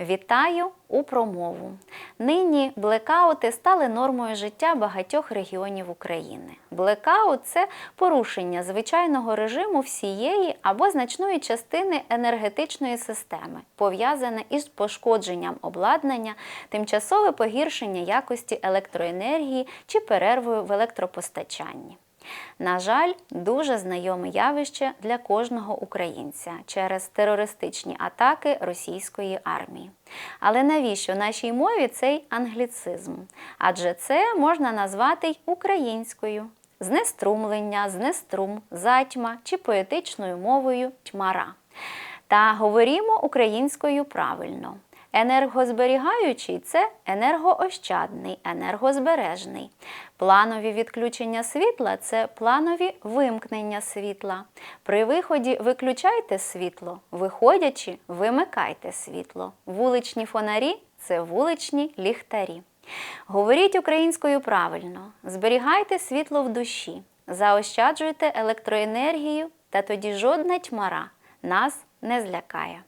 Вітаю у промову. Нині блекаути стали нормою життя багатьох регіонів України. Блекаут це порушення звичайного режиму всієї або значної частини енергетичної системи, пов'язане із пошкодженням обладнання, тимчасове погіршення якості електроенергії чи перервою в електропостачанні. На жаль, дуже знайоме явище для кожного українця через терористичні атаки російської армії. Але навіщо нашій мові цей англіцизм? Адже це можна назвати й українською. Знеструмлення, знеструм, затьма чи поетичною мовою тьмара. Та говоримо українською правильно. Енергозберігаючий це енергоощадний, енергозбережний. Планові відключення світла це планові вимкнення світла. При виході виключайте світло, виходячи, вимикайте світло. Вуличні фонарі це вуличні ліхтарі. Говоріть українською правильно, зберігайте світло в душі, заощаджуйте електроенергію, та тоді жодна тьмара нас не злякає.